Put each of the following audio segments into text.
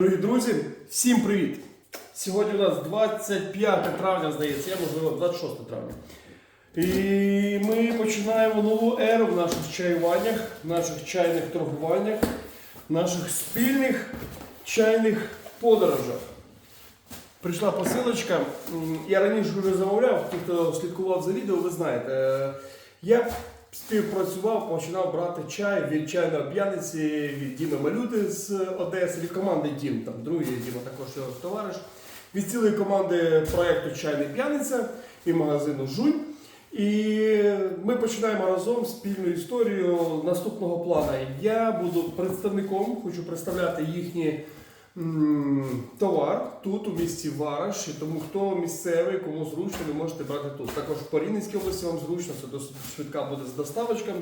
Дорогі друзі, всім привіт! Сьогодні у нас 25 травня, здається, я можливо 26 травня. І ми починаємо нову еру в наших чаюваннях, в наших чайних торгуваннях, в наших спільних чайних подорожах. Прийшла посилочка. Я раніше вже замовляв, хто слідкував за відео, ви знаєте. Е, Я співпрацював, починав брати чай від чайної п'яниці, від Діми Малюти з Одеси, від команди Дім, там другий Діма також його товариш, від цілої команди проєкту Чайний п'яниця і магазину Жунь. І ми починаємо разом спільну історію наступного плану. Я буду представником, хочу представляти їхні товар тут, у місті Вараш. І тому хто місцевий, кому зручно, ви можете брати тут. Також в Порівненській області вам зручно, це досить швидка буде з доставочками.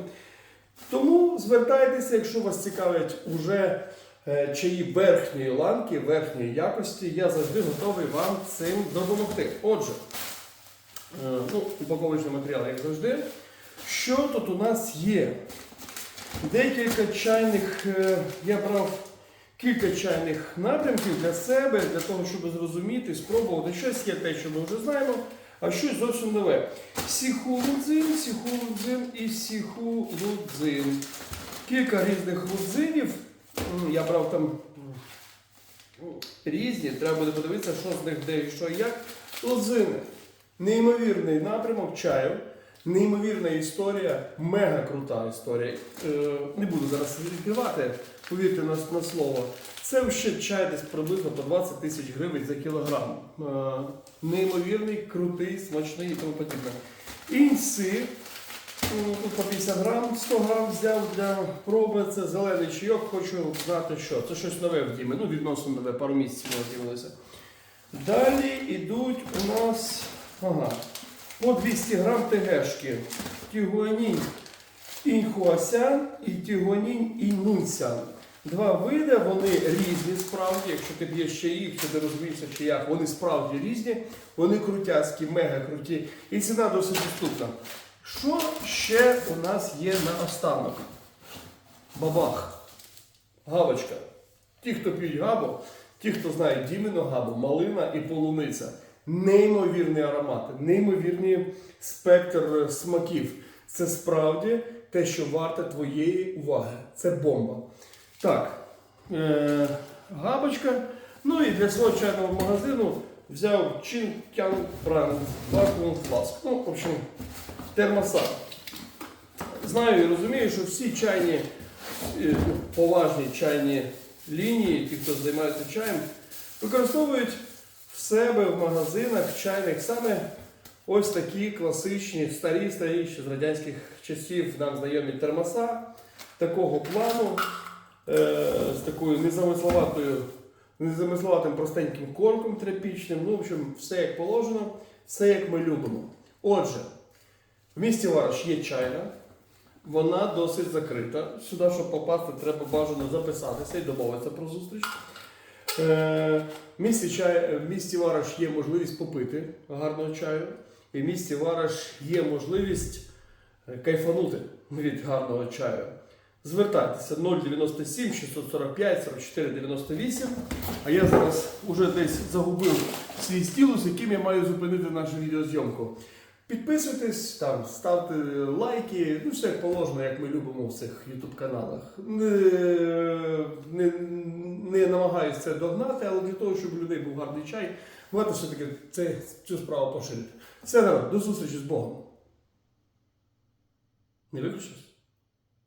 Тому звертайтеся, якщо вас цікавлять уже е, чаї верхньої ланки, верхньої якості, я завжди готовий вам цим допомогти. Отже, е, ну, упаковочний матеріал, як завжди. Що тут у нас є? Декілька чайних, е, я брав кілька чайних напрямків для себе, для того, щоб зрозуміти, спробувати. Щось є те, що ми вже знаємо, а щось зовсім нове. Сіху-лудзин, сіху-лудзин і сіху-лудзин. Кілька різних лудзинів. Я брав там різні, треба буде подивитися, що з них де і що і як. Лудзини. Неймовірний напрямок чаю. Неймовірна історія, мега крута історія. Е, не буду зараз відкривати, повірте на, на слово. Це ще чай десь приблизно по 20 тисяч гривень за кілограм. Е, неймовірний, крутий, смачний і тому подібне. Інси, тут по 50 грам, 100 грам взяв для проби. Це зелений чайок, хочу знати, що. Це щось нове в Дімі. Ну, відносно нове, пару місяців ми з'явилися. Далі йдуть у нас. Ага. По 200 грам ТГшки. Тігуанінь інхуасян і тігуанінь інунсян. Два види, вони різні справді. Якщо ти п'єш чаї, якщо ти розумієшся в чаях, вони справді різні, вони крутяцькі, мега круті. І ціна досить доступна. Що ще у нас є на останок? Бабах. Гавочка. Ті, хто п'ють габу, ті, хто знає діміну габу, малина і полуниця. Неймовірні аромати, неймовірний спектр смаків. Це справді те, що варте твоєї уваги. Це бомба. Так, е- габочка. Ну і для свого чайного магазину взяв Чин Кян Бренд Vacuum Flask. Ну, в общем, термоса. Знаю і розумію, що всі чайні, е, поважні чайні лінії, ті, хто займається чаєм, використовують в себе в магазинах чайних саме ось такі класичні, старі, старі ще з радянських часів нам знайомі термоса такого плану, е, з такою незамисловатою, незамисловатим простеньким корком тряпічним. Ну, в общем, все як положено, все як ми любимо. Отже, в місті Вараш є чайна. Вона досить закрита. Сюди, щоб попасти, треба бажано записатися і домовитися про зустріч. Е, В місті, чай, в місті Вараш є можливість попити гарного чаю. І в місті Вараш є можливість е, кайфанути від гарного чаю. Звертайтеся 097 645 44 98. А я зараз уже десь загубив свій стілус, яким я маю зупинити нашу відеозйомку. Підписуйтесь, там, ставте лайки, ну все як положено, як ми любимо в цих YouTube каналах. Не, не, не намагаюся це догнати, але для того, щоб у людей був гарний чай, варто все-таки цю справу поширити. Все, до зустрічі з Богом. Не виключився?